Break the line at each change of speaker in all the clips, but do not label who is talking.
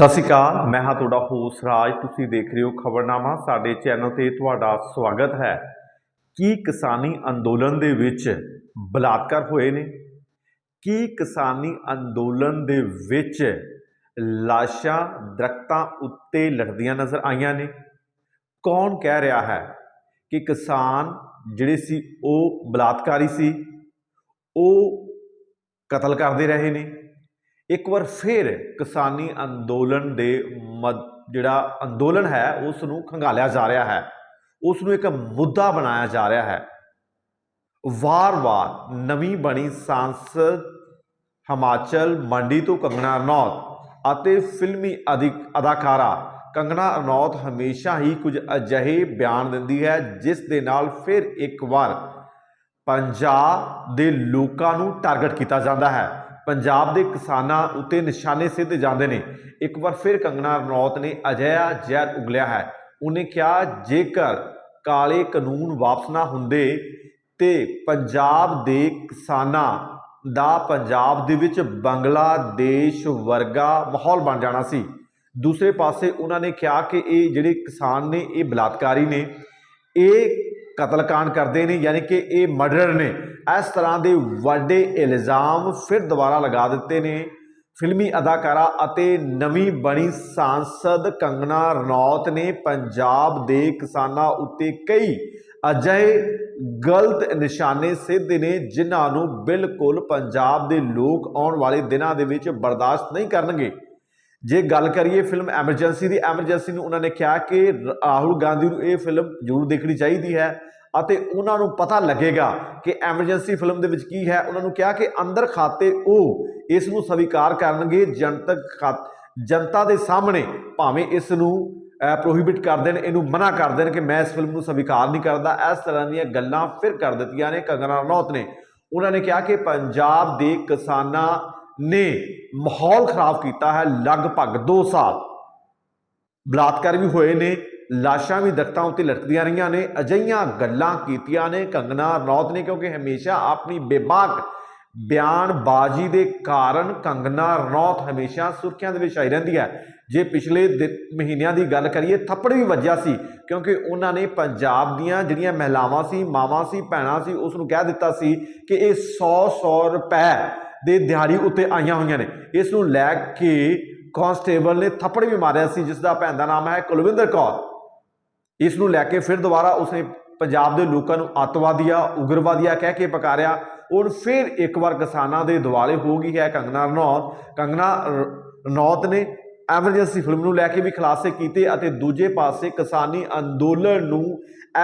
ਸਤਿ ਸ਼੍ਰੀ ਅਕਾਲ, ਮੈਂ ਹਾਂ ਤੁਹਾਡਾ ਹੋਸਟ ਰਾਜ। ਤੁਸੀਂ ਦੇਖ ਰਹੇ ਹੋ ਖਬਰਨਾਮਾ, ਸਾਡੇ ਚੈਨਲ ਤੇ ਤੁਹਾਡਾ ਸਵਾਗਤ ਹੈ। ਕੀ ਕਿਸਾਨੀ ਅੰਦੋਲਨ ਦੇ ਵਿੱਚ ਬਲਾਤਕਾਰ ਹੋਏ ਨੇ? ਕੀ ਕਿਸਾਨੀ ਅੰਦੋਲਨ ਦੇ ਵਿੱਚ ਲਾਸ਼ਾਂ ਦਰਖਤਾਂ ਉੱਤੇ ਲਟਕਦੀਆਂ ਨਜ਼ਰ ਆਈਆਂ ਨੇ? ਕੌਣ ਕਹਿ ਰਿਹਾ ਹੈ ਕਿ ਕਿਸਾਨ ਜਿਹੜੇ ਸੀ, ਉਹ ਬਲਾਤਕਾਰੀ ਸੀ? ਉਹ ਕਤਲ ਕਰਦੇ ਰਹੇ ਨੇ? ਇੱਕ ਵਾਰ ਫਿਰ ਕਿਸਾਨੀ ਅੰਦੋਲਨ ਦੇ ਮਦ, ਜਿਹੜਾ ਅੰਦੋਲਨ ਹੈ ਉਸ ਨੂੰ ਖੰਗਾਲਿਆ ਜਾ ਰਿਹਾ ਹੈ। ਉਸ ਨੂੰ ਇੱਕ ਮੁੱਦਾ ਬਣਾਇਆ ਜਾ ਰਿਹਾ ਹੈ। ਵਾਰ-ਵਾਰ ਨਵੀਂ ਬਣੀ ਸੰਸਦ ਹਿਮਾਚਲ, ਮੰਡੀ ਤੋਂ ਕੰਗਣਾ ਰਣੌਤ ਅਤੇ ਫਿਲਮੀ ਅਧਿਕ, ਅਦਾਕਾਰਾ ਕੰਗਣਾ ਰਣੌਤ ਹਮੇਸ਼ਾ ਹੀ ਕੁਝ ਅਜਿਹੇ ਬਿਆਨ ਦਿੰਦੀ ਹੈ, ਜਿਸ ਦੇ ਨਾਲ ਫਿਰ ਇੱਕ ਵਾਰ ਪੰਜਾਬ ਦੇ ਲੋਕਾਂ ਨੂੰ ਟਾਰਗੇਟ ਕੀਤਾ ਜਾਂਦਾ ਹੈ। ਪੰਜਾਬ ਦੇ ਕਿਸਾਨਾਂ ਉੱਤੇ ਨਿਸ਼ਾਨੇ ਸਿੱਧ ਜਾਂਦੇ ਨੇ। ਇੱਕ ਵਾਰ ਫਿਰ ਕੰਗਣਾ ਰਣੌਤ ਨੇ ਅਜਿਹਾ ਜ਼ਹਿਰ ਉਗਲਿਆ ਹੈ। ਉਹਨੇ ਕਿਹਾ, ਜੇਕਰ ਕਾਲੇ ਕਾਨੂੰਨ ਵਾਪਸ ਨਾ ਹੁੰਦੇ ਤੇ ਪੰਜਾਬ ਦੇ ਕਿਸਾਨਾਂ ਦਾ ਪੰਜਾਬ ਦੇ ਵਿੱਚ ਬੰਗਲਾਦੇਸ਼ ਵਰਗਾ ਮਾਹੌਲ ਬਣ ਜਾਣਾ ਸੀ। ਦੂਸਰੇ ਪਾਸੇ ਉਹਨਾਂ ਨੇ ਕਿਹਾ ਕਿ ਇਹ ਜਿਹੜੇ ਕਿਸਾਨ ਨੇ, ਇਹ ਬਲਾਤਕਾਰੀ ਨੇ, ਇਹ ਕਤਲकांड ਕਰਦੇ ਨੇ, ਯਾਨੀ ਕਿ ਇਹ ਮਰਡਰ ਨੇ। ਇਸ ਤਰ੍ਹਾਂ ਦੇ ਵੱਡੇ ਇਲਜ਼ਾਮ ਫਿਰ ਦੁਬਾਰਾ ਲਗਾ ਦਿੱਤੇ ਨੇ। ਫਿਲਮੀ ਅਦਾਕਾਰਾ ਅਤੇ ਨਵੀਂ ਬਣੀ ਸਾਂਸਦ ਕੰਗਣਾ ਰਣੌਤ ਨੇ ਪੰਜਾਬ ਦੇ ਕਿਸਾਨਾਂ ਉੱਤੇ ਕਈ ਅਜਿਹੇ ਗਲਤ ਨਿਸ਼ਾਨੇ ਸਿੱਧੇ ਨੇ, ਜਿਨ੍ਹਾਂ ਨੂੰ ਬਿਲਕੁਲ ਪੰਜਾਬ ਦੇ ਲੋਕ ਆਉਣ ਵਾਲੇ ਦਿਨਾਂ ਦੇ ਵਿੱਚ ਬਰਦਾਸ਼ਤ ਨਹੀਂ ਕਰਨਗੇ। ਜੇ ਗੱਲ ਕਰੀਏ ਫਿਲਮ ਐਮਰਜੈਂਸੀ ਦੀ, ਐਮਰਜੈਂਸੀ ਨੂੰ ਉਹਨਾਂ ਨੇ ਕਿਹਾ ਕਿ ਰਾਹੁਲ ਗਾਂਧੀ ਨੂੰ ਇਹ ਫਿਲਮ ਜ਼ਰੂਰ ਦੇਖਣੀ ਚਾਹੀਦੀ ਹੈ। ਅਤੇ ਉਹਨਾਂ ਨੂੰ ਪਤਾ ਲੱਗੇਗਾ ਕਿ ਐਮਰਜੈਂਸੀ ਫਿਲਮ ਦੇ ਵਿੱਚ ਕੀ ਹੈ। ਉਹਨਾਂ ਨੂੰ ਕਿਹਾ ਕਿ ਅੰਦਰ ਖਾਤੇ ਉਹ, ਇਸ ਨੂੰ ਸਵੀਕਾਰ ਕਰਨਗੇ। ਜਨਤਕ ਖਾ- ਜਨਤਾ ਦੇ ਸਾਹਮਣੇ ਭਾਵੇਂ ਇਸ ਨੂੰ ਪ੍ਰੋਹਿਬਿਟ ਕਰ ਦੇਣ, ਇਹਨੂੰ ਮਨਾ ਕਰ ਦੇਣ ਕਿ ਮੈਂ ਇਸ ਫਿਲਮ ਨੂੰ ਸਵੀਕਾਰ ਨਹੀਂ ਕਰਦਾ। ਇਸ ਤਰ੍ਹਾਂ ਦੀਆਂ ਗੱਲਾਂ ਫਿਰ ਕਰ ਦਿੱਤੀਆਂ ਨੇ ਕੰਗਨਾ ਰਣੌਤ ਨੇ। ਉਹਨਾਂ ਨੇ ਕਿਹਾ ਕਿ ਪੰਜਾਬ ਦੇ ਕਿਸਾਨਾਂ ਨੇ ਮਾਹੌਲ ਖਰਾਬ ਕੀਤਾ ਹੈ। ਲਗਭਗ 2 ਸਾਲ ਬਲਾਤਕਾਰ ਵੀ ਹੋਏ ਨੇ। ਲਾਸ਼ਾਂ ਵੀ ਦਰਖਤਾਂ ਉੱਤੇ ਲਟਕਦੀਆਂ ਰਹੀਆਂ ਨੇ ਅਜਈਆਂ ਗੱਲਾਂ ਕੀਤੀਆਂ ਨੇ ਕੰਗਨਾ ਰਣੌਤ ਨੇ, ਕਿਉਂਕਿ ਹਮੇਸ਼ਾ ਆਪਣੀ ਬੇਬਾਕ ਬਿਆਨਬਾਜ਼ੀ ਦੇ ਕਾਰਨ ਕੰਗਨਾ ਰਣੌਤ ਹਮੇਸ਼ਾ ਸੁਰਖੀਆਂ ਦੇ ਵਿੱਚ ਆਈ ਰਹਿੰਦੀ ਹੈ। ਜੇ ਪਿਛਲੇ ਦਿ- ਮਹੀਨਿਆਂ ਦੀ ਗੱਲ ਕਰੀਏ, ਥੱਪੜ ਵੀ ਵੱਜਿਆ ਸੀ, ਕਿਉਂਕਿ ਉਹਨਾਂ ਨੇ ਪੰਜਾਬ ਦੀਆਂ ਜਿਹੜੀਆਂ ਮਹਿਲਾਵਾਂ ਸੀ, ਮਾਵਾਂ ਸੀ, ਭੈਣਾਂ ਸੀ, ਉਸ ਨੂੰ ਕਹਿ ਦਿੱਤਾ ਸੀ ਕਿ ਇਹ 100 100 ਰੁਪਏ ਦੇ ਦਿਹਾੜੀ ਉੱਤੇ ਆਈਆਂ ਹੋਈਆਂ ਨੇ। ਇਸ ਨੂੰ ਲੈ ਕੇ ਕਾਂਸਟੇਬਲ ਨੇ ਥੱਪੜ ਵੀ ਮਾਰਿਆ ਸੀ, ਜਿਸ ਦਾ ਭੈਣ ਦਾ ਨਾਮ ਹੈ ਕੁਲਵਿੰਦਰ ਕੌਰ। ਇਸ ਨੂੰ ਲੈ ਕੇ ਫਿਰ ਦੁਬਾਰਾ ਉਸਨੇ ਪੰਜਾਬ ਦੇ ਲੋਕਾਂ ਨੂੰ ਅੱਤਵਾਦੀਆ, ਉਗਰਵਾਦੀਆ ਕਹਿ ਕੇ ਪਕਾਰਿਆ। ਔਰ ਫਿਰ ਇੱਕ ਵਾਰ ਕਿਸਾਨਾਂ ਦੇ ਦਿਵਾਲੇ ਹੋ ਗਈ ਹੈ ਕੰਗਨਾ ਰਣੌਤ। ਕੰਗਨਾ ਰਣੌਤ ਨੇ ਐਮਰਜੈਂਸੀ ਫਿਲਮ ਨੂੰ ਲੈ ਕੇ ਵੀ ਖੁਲਾਸੇ ਕੀਤੇ ਅਤੇ ਦੂਜੇ ਪਾਸੇ ਕਿਸਾਨੀ ਅੰਦੋਲਨ ਨੂੰ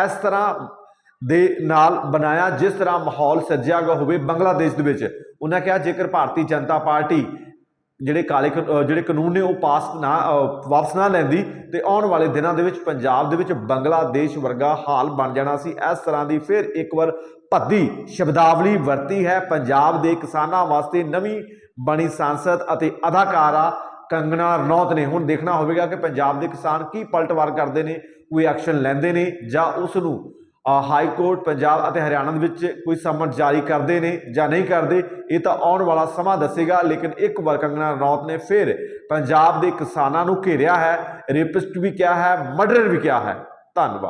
ਇਸ ਤਰ੍ਹਾਂ ਦੇ ਨਾਲ ਬਣਾਇਆ ਜਿਸ ਤਰ੍ਹਾਂ ਮਾਹੌਲ ਸੱਜਿਆ ਗਿਆ ਹੋਵੇ ਬੰਗਲਾਦੇਸ਼ ਦੇ ਵਿੱਚ। ਉਹਨਾਂ ਕਿਹਾ, ਜੇਕਰ ਭਾਰਤੀ ਜਨਤਾ ਪਾਰਟੀ ਜਿਹੜੇ ਕਾਲੇ ਕਾ- ਜਿਹੜੇ ਕਾਨੂੰਨ ਨੇ ਉਹ ਪਾਸ ਨਾ ਵਾਪਸ ਨਾ ਲੈਂਦੀ ਤੇ ਆਉਣ ਵਾਲੇ ਦਿਨਾਂ ਦੇ ਵਿੱਚ ਪੰਜਾਬ ਦੇ ਵਿੱਚ ਬੰਗਲਾਦੇਸ਼ ਵਰਗਾ ਹਾਲ ਬਣ ਜਾਣਾ ਸੀ। ਇਸ ਤਰ੍ਹਾਂ ਦੀ ਫਿਰ ਇੱਕ ਵਾਰ ਭੱਦੀ ਸ਼ਬਦਾਵਲੀ ਵਰਤੀ ਹੈ। ਪੰਜਾਬ ਦੇ ਕਿਸਾਨਾਂ ਵਾਸਤੇ ਨਵੀਂ ਬਣੀ ਸੰਸਦ ਅਤੇ ਅਦਾਕਾਰਾ ਕੰਗਣਾ ਰਣੌਤ ਨੇ। ਹੁਣ ਦੇਖਣਾ ਹੋਵੇਗਾ ਕਿ ਪੰਜਾਬ ਦੇ ਕਿਸਾਨ ਕੀ ਪਲਟਵਾਰ ਕਰਦੇ ਨੇ, ਕੋਈ ਐਕਸ਼ਨ ਲੈਂਦੇ ਨੇ ਜਾਂ ਉਸ ਨੂੰ ਹਾਈ ਕੋਰਟ ਪੰਜਾਬ ਅਤੇ ਹਰਿਆਣਾ ਦੇ ਵਿੱਚ ਕੋਈ ਸਮਨ ਜਾਰੀ ਕਰਦੇ ਨੇ ਜਾਂ ਨਹੀਂ ਕਰਦੇ, ਇਹ ਤਾਂ ਆਉਣ ਵਾਲਾ ਸਮਾਂ ਦੱਸੇਗਾ, ਲੇਕਿਨ ਇੱਕ ਵਾਰ ਕੰਗਨਾ ਰਣੌਤ ਨੇ ਫਿਰ ਪੰਜਾਬ ਦੇ ਕਿਸਾਨਾਂ ਨੂੰ ਘੇਰਿਆ ਹੈ ਰੇਪਿਸਟ ਵੀ ਕਿਹਾ ਹੈ ਮਰਡਰ ਵੀ ਕਿਹਾ ਹੈ। ਧੰਨਵਾਦ।